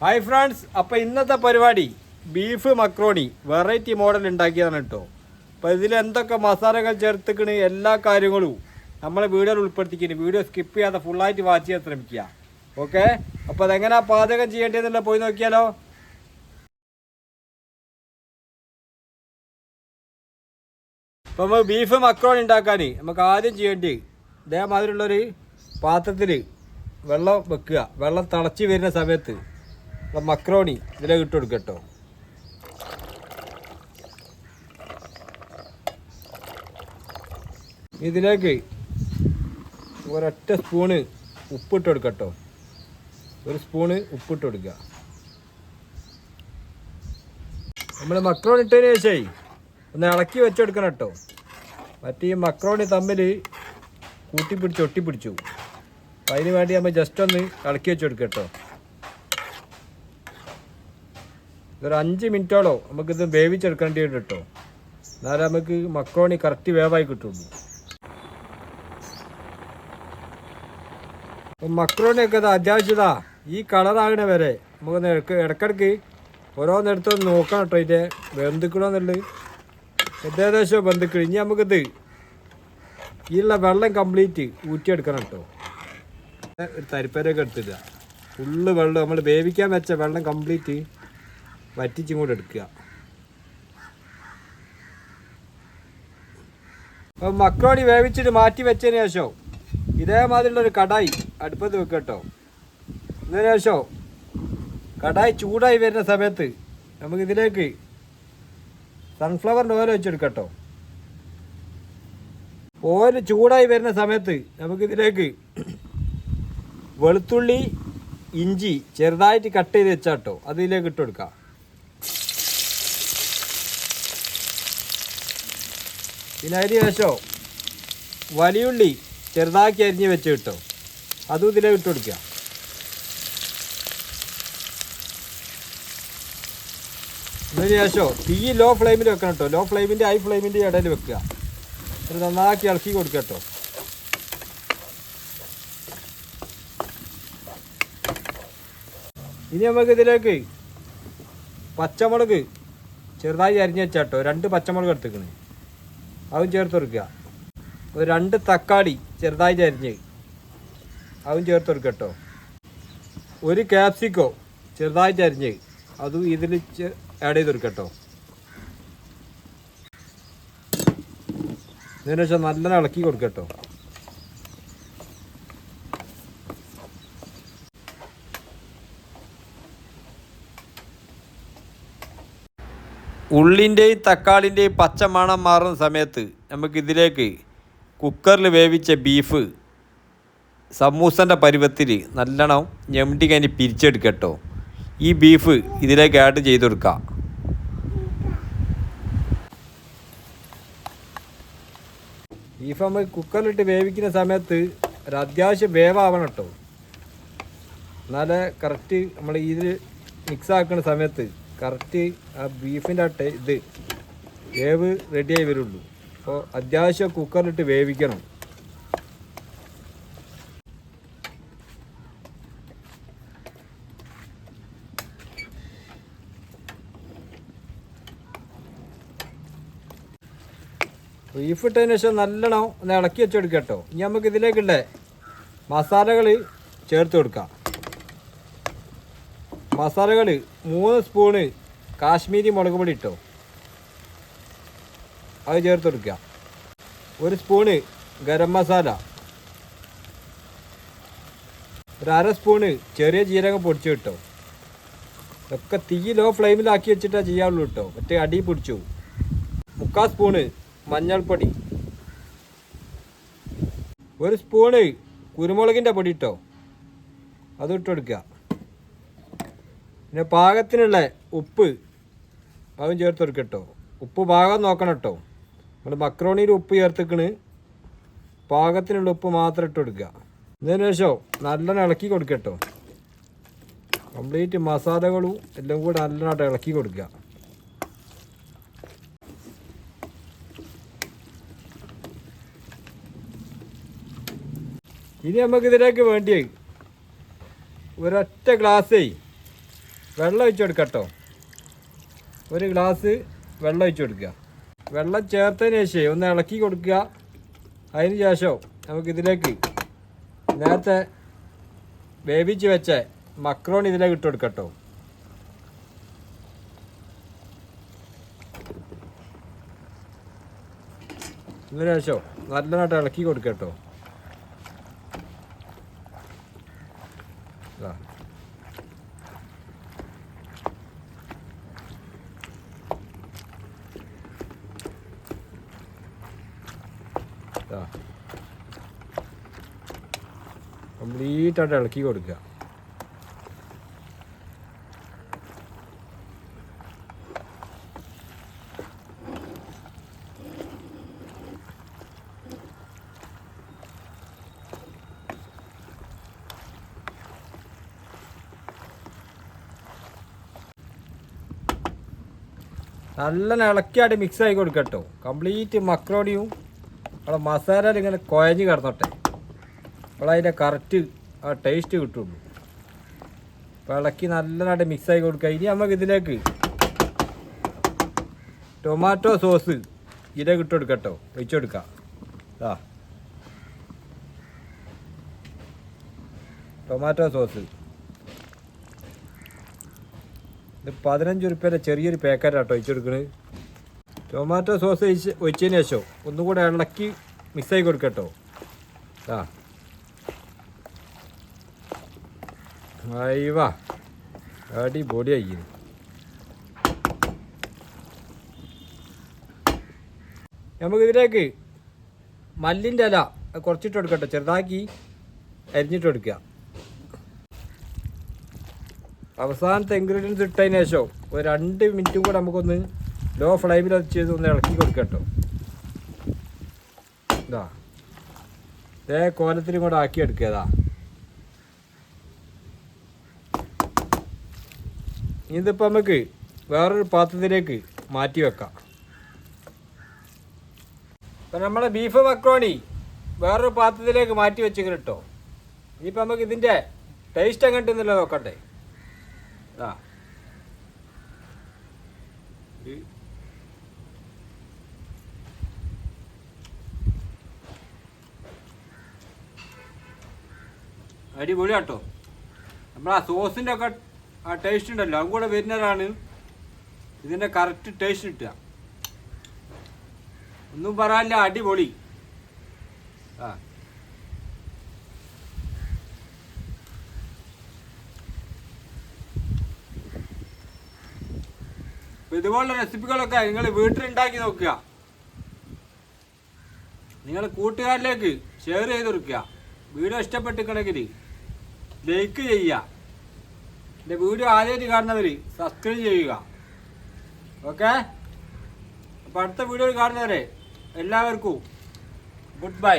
Hi friends അപ്പോൾ ഇന്നത്തെ പരിപാടി ബീഫ് മക്രോണി വെറൈറ്റി മോഡൽ ഉണ്ടാക്കിയതാണ് കേട്ടോ അപ്പോൾ ഇതിൽ എന്തൊക്കെ മസാലകൾ ചേർത്തിക്കണ് എല്ലാ കാര്യങ്ങളും നമ്മളെ വീഡിയോയിൽ ഉൾപ്പെടുത്തിക്കുന്നു വീഡിയോ സ്കിപ്പ് ചെയ്യാതെ ഫുള്ളായിട്ട് വാച്ച് ചെയ്യാൻ ശ്രമിക്കുക. ഓക്കെ അപ്പോൾ അതെങ്ങനെ പാചകം ചെയ്യേണ്ടതെന്നുള്ള പോയി നോക്കിയാലോ? അപ്പോൾ നമ്മൾ ബീഫ് മക്രോണി ഉണ്ടാക്കാൻ നമുക്ക് ആദ്യം ചെയ്യേണ്ടി ഇതേമാതിരിയുള്ളൊരു പാത്രത്തിൽ വെള്ളം വെക്കുക. വെള്ളം തിളച്ച് വരുന്ന സമയത്ത് മക്രോണി ഇതിലേക്ക് ഇട്ട് കൊടുക്കുക കേട്ടോ. ഇതിലേക്ക് ഒരൊറ്റ സ്പൂണ് ഉപ്പിട്ട് കൊടുക്കുക കേട്ടോ. ഒരു സ്പൂണ് ഉപ്പിട്ട് കൊടുക്കുക നമ്മൾ മക്രോണി ഇട്ടതിന് ശേഷമേ ഒന്ന് ഇളക്കി വെച്ചെടുക്കണം കേട്ടോ. മറ്റേ ഈ മക്രോണി തമ്മിൽ കൂട്ടിപ്പിടിച്ച് ഒട്ടിപ്പിടിച്ചു. അതിന് വേണ്ടി നമ്മൾ ജസ്റ്റ് ഒന്ന് ഇളക്കി വെച്ചെടുക്കുക കേട്ടോ. ഇതൊരു അഞ്ച് മിനിറ്റോളോ നമുക്കിത് വേവിച്ചെടുക്കേണ്ടി വരും കേട്ടോ. എന്നാലേ നമുക്ക് മക്കോണി കറക്റ്റ് വേവായി കിട്ടുള്ളൂ. അപ്പം മക്രോണിയൊക്കെ ഇത് അത്യാവശ്യതാ. ഈ കളറാകണ വരെ നമുക്കൊന്ന് ഇടയ്ക്ക് ഇടക്കിടക്ക് ഓരോന്നെടുത്തൊന്ന് നോക്കണം കേട്ടോ ഇതിന്റെ ബന്ധുക്കണമെന്നുള്ളത് ഏകദേശം ബന്ധുക്കൾ ഇനി നമുക്കിത് ഈ ഉള്ള വെള്ളം കംപ്ലീറ്റ് ഊറ്റിയെടുക്കണം കേട്ടോ. ഒരു തരിപ്പരൊക്കെ എടുത്തില്ല ഫുള്ള് വെള്ളം നമ്മൾ വേവിക്കാൻ വെച്ച വെള്ളം കംപ്ലീറ്റ് വറ്റിച്ചും കൂടെ എടുക്കുക. അപ്പം മക്രോണി വേവിച്ചിട്ട് മാറ്റി വെച്ചതിന് ശേഷം ഇതേമാതിരിയുള്ള ഒരു കടായി അടുപ്പത്ത് വെക്കുക കേട്ടോ. ഇതിന് ശേഷം കടായി ചൂടായി വരുന്ന സമയത്ത് നമുക്ക് ഇതിലേക്ക് സൺഫ്ലവറിന്റെ ഓയിൽ വെച്ചെടുക്കട്ടോ കേട്ടോ. ഓയിൽ ചൂടായി വരുന്ന സമയത്ത് നമുക്കിതിലേക്ക് വെളുത്തുള്ളി ഇഞ്ചി ചെറുതായിട്ട് കട്ട് ചെയ്ത് വെച്ചാട്ടോ അതിലേക്ക് ഇതിലേക്ക് ഇട്ട് കൊടുക്കാം പിന്നെ അതിന് ശേഷം വലിയുള്ളി ചെറുതാക്കി അരിഞ്ഞ് വെച്ച് കിട്ടും അതും ഇതിലേക്ക് ഇട്ട് കൊടുക്കുക അതിന് ശേഷം തീ ലോ ഫ്ലെയിമിൽ വെക്കണം കേട്ടോ ലോ ഫ്ലെയിമിന്റെ ഹൈ ഫ്ലെയിമിന്റെ ഇടയിൽ വെക്കുക. ഇത് നന്നാക്കി ഇളക്കി കൊടുക്കുക കേട്ടോ ഇനി നമുക്ക് ഇതിലേക്ക് പച്ചമുളക് ചെറുതായി അരിഞ്ഞ് വെച്ചാട്ടോ രണ്ട് പച്ചമുളക് എടുത്തേക്കണ് അതും ചേർത്ത് കൊടുക്കുക. ഒരു രണ്ട് തക്കാളി ചെറുതായി ചരിഞ്ഞ്. അതും ചേർത്ത് കൊടുക്കുക കേട്ടോ. ഒരു ക്യാപ്സിക്കോ ചെറുതായി ചരിഞ്ഞ്. അതും ഇതിൽ ആഡ് ചെയ്ത് കൊടുക്കുക കേട്ടോ. ഇതിനുശേഷം നല്ല ഇളക്കി കൊടുക്കുക ഉള്ളിന്റെയും തക്കാളിന്റെയും പച്ചമണം മാറുന്ന സമയത്ത് നമുക്കിതിലേക്ക് കുക്കറിൽ വേവിച്ച ബീഫ് സമൂസന്റെ പരുവത്തിൽ നല്ലോണം ഞെമിട്ടി കഴിഞ്ഞ് പിരിച്ചെടുക്കട്ടോ. ഈ ബീഫ് ഇതിലേക്ക് ആഡ് ചെയ്ത് കൊടുക്കാം ബീഫ് നമ്മൾ കുക്കറിലിട്ട് വേവിക്കുന്ന സമയത്ത് ഒരു അത്യാവശ്യം വേവാവണം കേട്ടോ എന്നാലേ കറക്റ്റ് നമ്മൾ ഇതിൽ മിക്സ് ആക്കുന്ന സമയത്ത് കറക്റ്റ് ആ ബീഫിന്റെ ആ ഇത് വേവ് റെഡിയായി വരുള്ളൂ. അപ്പോൾ അത്യാവശ്യം കുക്കറിലിട്ട് വേവിക്കണം. ബീഫ് ഇട്ടതിന് ശേഷം നല്ലോണം ഒന്ന് ഇളക്കി വെച്ചെടുക്കാം കേട്ടോ. ഇനി നമുക്ക് ഇതിലേക്കുള്ള മസാലകൾ ചേർത്ത് കൊടുക്കാം. മസാലകൾ മൂന്ന് സ്പൂണ് കാശ്മീരി മുളക് പൊടി ഇട്ടോ. അത് ചേർത്ത് കൊടുക്കുക. ഒരു സ്പൂണ് ഗരം മസാല. ഒരു അര സ്പൂണ് ചെറിയ ജീരകം പൊടിച്ചു കിട്ടോ ഒക്കെ തീ ലോ ഫ്ലെയിമിലാക്കി വെച്ചിട്ടാ ചെയ്യാവുള്ളൂ കേട്ടോ മറ്റേ അടി പിടിച്ചു. മുക്കാൽ സ്പൂണ് മഞ്ഞൾപ്പൊടി. ഒരു സ്പൂണ് കുരുമുളകിന്റെ പൊടി ഇട്ടോ. അത് ഇട്ട് കൊടുക്കുക. പിന്നെ പാകത്തിനുള്ള ഉപ്പ് അതും ചേർത്ത് കൊടുക്കുക കേട്ടോ ഉപ്പ് പാകം നോക്കണം കേട്ടോ നമ്മൾ മക്രോണിയിൽ ഉപ്പ് ചേർത്തിക്കണ്. പാകത്തിനുള്ള ഉപ്പ് മാത്രം ഇട്ട് കൊടുക്കുക ഇതിന് ശേഷം നല്ലോണം ഇളക്കി കൊടുക്കട്ടോ കേട്ടോ കംപ്ലീറ്റ് മസാലകളും എല്ലാം കൂടെ നല്ലോണം ഇളക്കി കൊടുക്കുക ഇനി നമുക്ക് ഇതിലേക്ക് വേണ്ടി ഒരൊറ്റ ഗ്ലാസ്സേ വെള്ളം ഒഴിച്ച് കൊടുക്കട്ടോ. ഒരു ഗ്ലാസ് വെള്ളം ഒഴിച്ച് കൊടുക്കുക. വെള്ളം ചേർത്തതിന് ശേഷം ഒന്ന് ഇളക്കി കൊടുക്കുക. അതിന് ശേഷം നമുക്കിതിലേക്ക് നേരത്തെ വേവിച്ച് വെച്ച മക്രോൺ ഇതിലേക്ക് ഇട്ട് കൊടുക്കട്ടോ. ഇതിന് ശേഷം നല്ലതായിട്ട് ഇളക്കി കൊടുക്കട്ടോ ഇതാ. ഇതാ. കംപ്ലീറ്റ് ആയിട്ട് ഇളക്കി കൊടുക്കുക. നല്ല ഇളക്കിയായിട്ട് മിക്സ് ആയി കൊടുക്കട്ടോ കംപ്ലീറ്റ് മക്രോണിയും അവിടെ മസാലയിൽ ഇങ്ങനെ കുഴഞ്ഞ് കിടന്നോട്ടെ. അപ്പോൾ അതിന്റെ കറക്റ്റ് ആ ടേസ്റ്റ് കിട്ടുള്ളൂ. അപ്പോൾ ഇളക്കി നല്ലതായിട്ട് മിക്സ് ആയി കൊടുക്കുക. ഇനി നമുക്ക് ഇതിലേക്ക് ടൊമാറ്റോ സോസ് ഇതിലേക്ക് ഇട്ട് കൊടുക്കട്ടോ ഒഴിച്ചു കൊടുക്കാം. ആ ടൊമാറ്റോ സോസ് ഇത് പതിനഞ്ച് ഉറുപ്പേന്റെ ചെറിയൊരു പാക്കറ്റാട്ടോ ഒഴിച്ചു കൊടുക്കണത് ടൊമാറ്റോ സോസ് ഒഴിച്ച് ഒഴിച്ചതിന് ശേഷം ഒന്നുകൂടെ ഇളക്കി മിക്സായി കൊടുക്കട്ടോ ആ അയ്യവാ അടിപൊളിയായി നമുക്കിതിലേക്ക് മല്ലിന്റെ ഇല കുറച്ചിട്ട് കൊടുക്കട്ടെ. ചെറുതാക്കി അരിഞ്ഞിട്ട് കൊടുക്കുക. അവസാനത്തെ ഇൻഗ്രീഡിയൻസ് ഇട്ടതിന് ശേഷം ഒരു രണ്ട് മിനിറ്റും കൂടെ നമുക്കൊന്ന് ലോ ഫ്ലെയിമിൽ അത് ചെയ്ത് ഒന്ന് ഇളക്കി കൊടുക്കട്ടോ. ഇതാ. ഇതേ കോലത്തിലും കൂടെ ആക്കി എടുക്കുക ഇതിപ്പോൾ നമുക്ക് വേറൊരു പാത്രത്തിലേക്ക് മാറ്റി വെക്കാം. ഇപ്പം നമ്മുടെ ബീഫ് മക്രോണി വേറൊരു പാത്രത്തിലേക്ക് മാറ്റി വെച്ചിങ്ങനെ കേട്ടോ ഇനിയിപ്പോൾ നമുക്ക് ഇതിന്റെ ടേസ്റ്റ് എങ്ങോട്ടുന്നല്ലോ നോക്കട്ടെ ആ. അടിപൊളിയാട്ടോ അടിപൊളി നമ്മൾ ആ സോസിന്റെ ഒക്കെ ആ ടേസ്റ്റ് ഉണ്ടല്ലോ. അതും കൂടെ വരുന്നതാണ് ഇതിന്റെ കറക്റ്റ് ടേസ്റ്റ് കിട്ടുക. ഒന്നും പറയാനില്ല അടിപൊളി. ആ. ഇതുപോലുള്ള റെസിപ്പികളൊക്കെ നിങ്ങൾ വീട്ടിലുണ്ടാക്കി നോക്കുക. നിങ്ങൾ കൂട്ടുകാരിലേക്ക് ഷെയർ ചെയ്ത് കൊടുക്കുക. വീഡിയോ ഇഷ്ടപ്പെട്ടിരിക്കണമെങ്കിൽ ലൈക്ക് ചെയ്യുക. എന്റെ വീഡിയോ ആദ്യമായിട്ട് കാണുന്നവർ സബ്സ്ക്രൈബ് ചെയ്യുക. ഓക്കെ അപ്പോൾ അടുത്ത വീഡിയോ കാണുന്നവരെ എല്ലാവർക്കും ഗുഡ് ബൈ